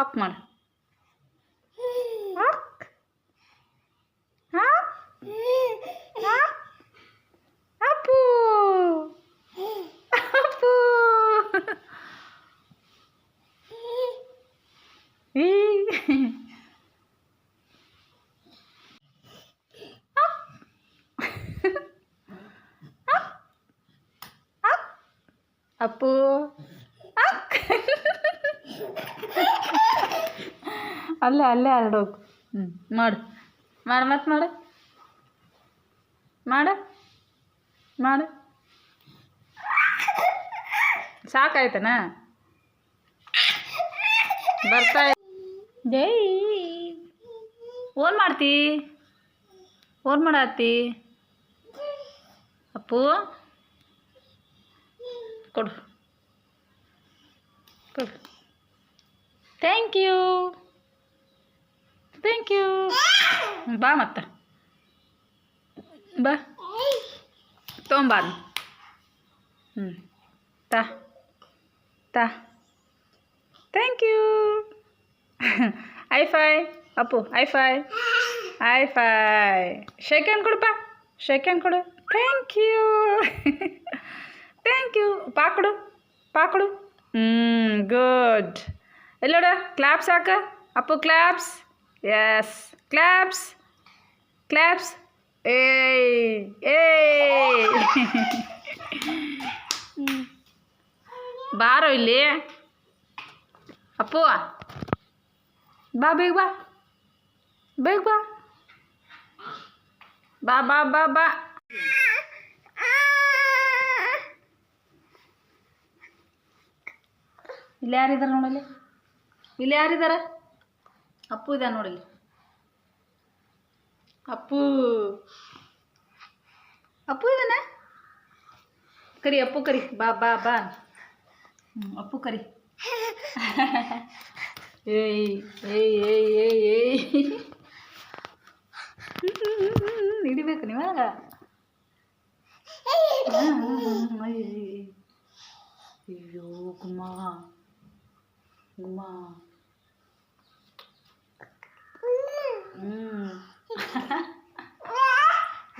ಹಾಕ್ ಮಾಡು ಹಾಕ್ ಹಾಕ್ ಹಾಕ್ ಅಪ್ಪು ಅಪ್ಪು ಈ ಅಪ್ಪು ಅಕ್. ಅಲ್ಲೇ ಅಲ್ಲೇ ಹರಡೋಗು ಹ್ಞೂ ಮಾಡು. ಮಾಡು ಮತ್ತೆ ಮಾಡು. ಮಾಡು ಮಾಡು. ಸಾಕಾಯ್ತನ? ಬರ್ತಾ ಜೈ. ಓನ್ ಮಾಡ್ತಿ? ಓನ್ ಮಾಡತ್ತಿ? ಅಪ್ಪು. ಕೊಡು. ಕೊಡು. ಥ್ಯಾಂಕ್ ಯು ಥ್ಯಾಂಕ್ ಯು ಬಾ ಮತ್ತೆ ಬಾ ತೊಗೊಂಬಾ ಹ್ಞೂ ತಾ ತಾ thank you high five Appu high five high five shake hand ಕೊಡಪ್ಪ ಶೇಕ್ ಹ್ಯಾಂಡ್ ಕೊಡು ಥ್ಯಾಂಕ್ ಯು ಥ್ಯಾಂಕ್ ಯು ಪಾಕೊಡು ಪಾಕೊಡು ಹ್ಞೂ ಗುಡ್ ಎಲ್ಲೋಡ ಕ್ಲಾಪ್ಸ್ ಹಾಕ. Appu claps yes claps claps ಏ ಏಯ್. ಬಾರೋ ಇಲ್ಲಿ. ಅಪ್ಪು, ಬಾ, ಬೇಗ ಬಾ. ಬೇಗ ಬಾ. ಬಾ ಬಾ ಬಾ ಬಾ. ಇಲ್ಲಿ ಯಾರಿದ್ದಾರೆ ನೋಡಲ್ಲಿ? ಇಲ್ಲಿ ಯಾರಿದ್ದಾರೆ ಅಪ್ಪು ಇದ್ದಾನೆ ನೋಡಿ ಅಪ್ಪು ಅಪ್ಪು ಇದ್ದಾನೆ ಕರಿ ಅಪ್ಪು ಕರಿ ಬಾ ಬಾ ಬಾ ಹ್ಞೂ ಅಪ್ಪು ಕರಿ ಏಯ್ ಏಯ್ ಏಯ್ ಏಯ್ ಏಯ್ ಹಿಡಿಬೇಕು ನೀವಾಗ ಅಯ್ಯೋ ಗುಮ್ಮ ಗುಮ್ಮ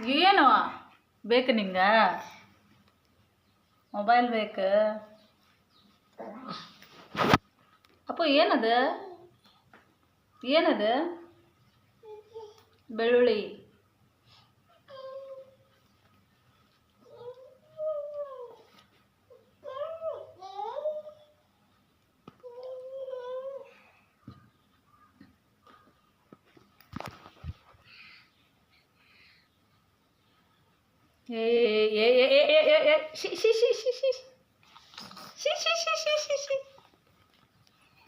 ಏನು? ಬೇಕು ನಿಂಗೆ? ಮೊಬೈಲ್ ಬೇಕು. ಅಪ್ಪ ಏನದು? ಏನದು? ಬೆಳ್ಳುಳ್ಳಿ. Hey, hey, hey, hey, hey, hey. Shh, shh, shh, shh, shh. Shh, shh, shh, shh, shh, shh.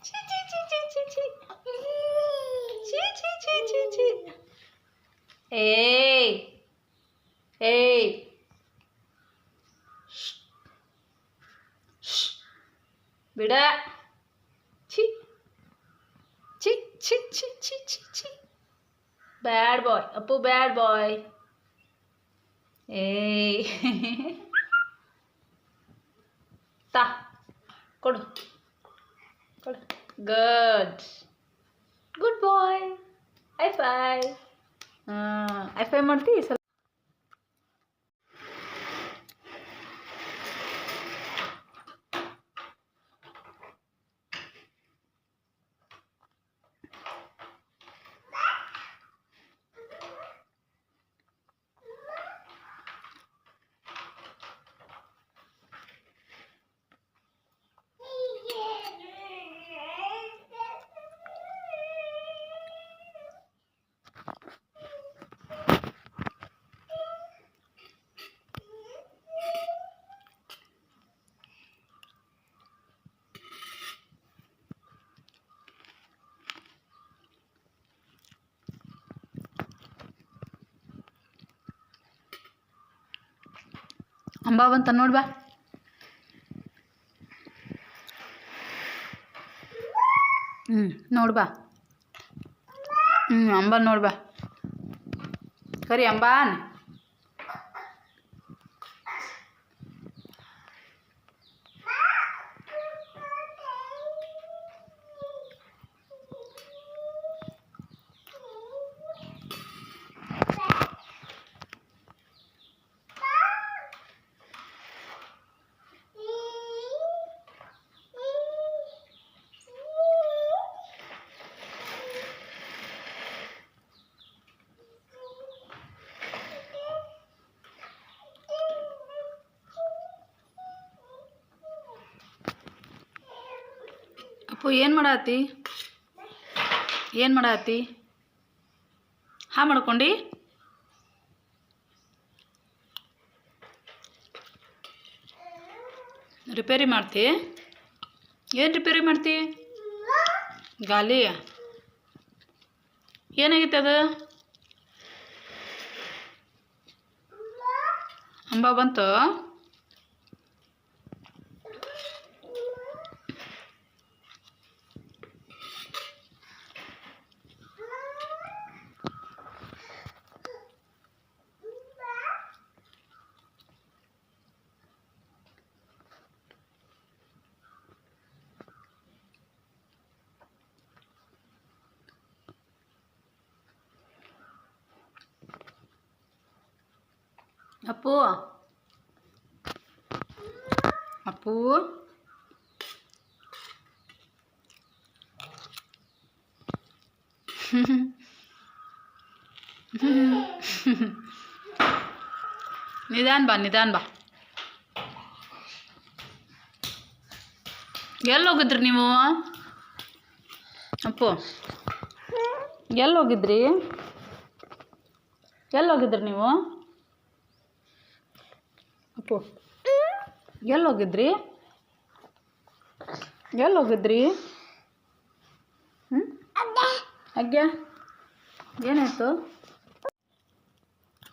Shh, shh, shh, shh, shh, shh. Shh, shh, shh, shh, shh. Hey. Hey. Shh. Shh. Bida. Chi. Chi, chi, chi, chi, chi, chi. Bad boy. Appu bad boy. ಬಾಯ್ ಏಯ್ ತಾ ಕೊಡು ಕೊಡು good good bye high five ಹಾಂ I five ಮಾಡ್ತಿ ಸ್ವಲ್ಪ ಅಂಬಾ ಬಂತ ನೋಡ್ಬಾ ಹ್ಞೂ ನೋಡ್ಬಾ ಹ್ಞೂ ಅಂಬಾ ನೋಡ್ಬಾ ಕರಿ ಅಂಬಾನ್. ಅಪ್ಪು ಏನು ಮಾಡತ್ತಿ ಏನು ಮಾಡತ್ತಿ ಹಾ, ಮಾಡ್ಕೊಂಡು. ರಿಪೇರಿ ಮಾಡ್ತಿ? ಏನು ರಿಪೇರಿ ಮಾಡ್ತಿ? ಗಾಲಿ. ಏನಾಗಿತ್ತು ಅದು? ಅಂಬ ಬಂತು? ಅಪ್ಪು. ಅಪ್ಪು. ನಿಧಾನ ಬಾ ನಿಧಾನ ಬಾ. ಎಲ್ಲಿ ಹೋಗಿದ್ರಿ ನೀವು? ಅಪ್ಪು. ಎಲ್ಲಿ ಹೋಗಿದ್ರಿ ಎಲ್ಲಿ ಹೋಗಿದ್ರಿ ನೀವು? ಅಪ್ಪು ಎಲ್ಲೋಗಿದ್ರಿ? ಎಲ್ಲಿ ಹೋಗಿದ್ರಿ ಹ್ಞೂ ಅಜ್ಜ ಏನಾಯ್ತು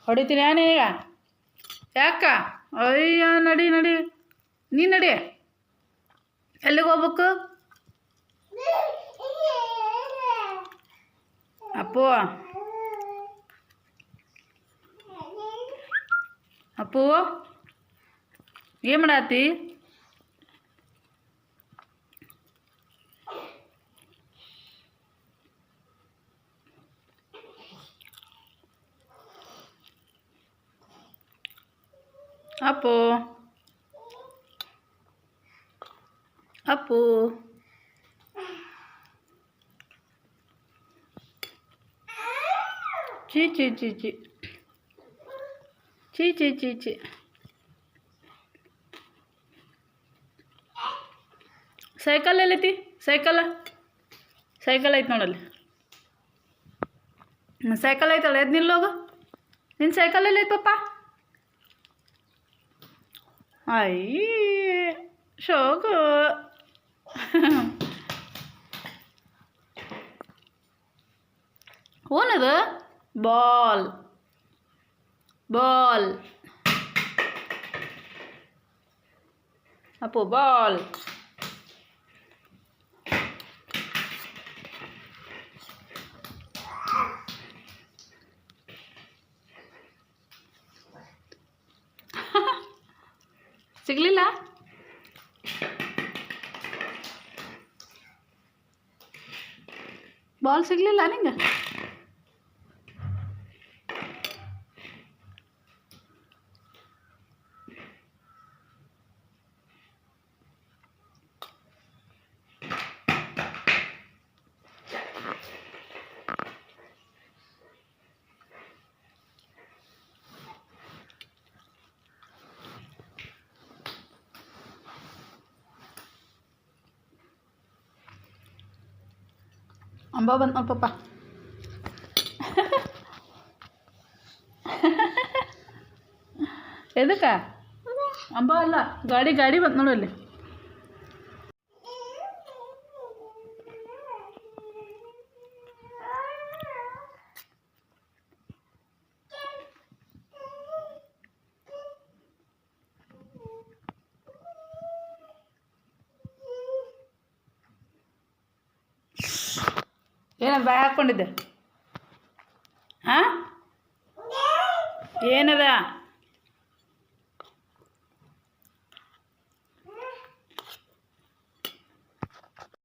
ಹೊಡಿತೀನಿ ಈಗ? ಯಾಕ? ಅಯ್ಯ, ನಡಿ ನಡಿ. ನೀ ನಡಿ. ಎಲ್ಲಿಗೆ ಹೋಗ್ಬೇಕು? ಅಪ್ಪು. ಅಪ್ಪು. ఏమడాతి அப்போ? அப்போ? சீ சீ சீ. சீ சீ சீ சீ. ಸೈಕಲ್ ಎಲ್ಲೈತಿ ಸೈಕಲ್ ಸೈಕಲ್ ಐತೆ ನೋಡಲ್ಲಿ ಹ್ಮ್, ಸೈಕಲ್ ಐತಲ್ಲ ಎದ್ದು ನಿಲ್ಲೋಗು ನಿನ್ನ ಸೈಕಲ್ ಎಲ್ಲೈತೆ ಪಪ್ಪ ಅಯ್ಯ ಶೋಕು ಓನದು ball ball Appu ball ball signal आ लेंगे ಅಂಬ ಬಂತು ನೋಡು ಪಪ್ಪ ಎದಕ್ಕ ಅಂಬ ಅಲ್ಲ ಗಾಡಿ ಗಾಡಿ ಬಂತು ನೋಡು ಏನ ಬಾಯ್ ಹಾಕ್ಕೊಂಡಿದ್ದೆ ಹಾಂ ಏನದ?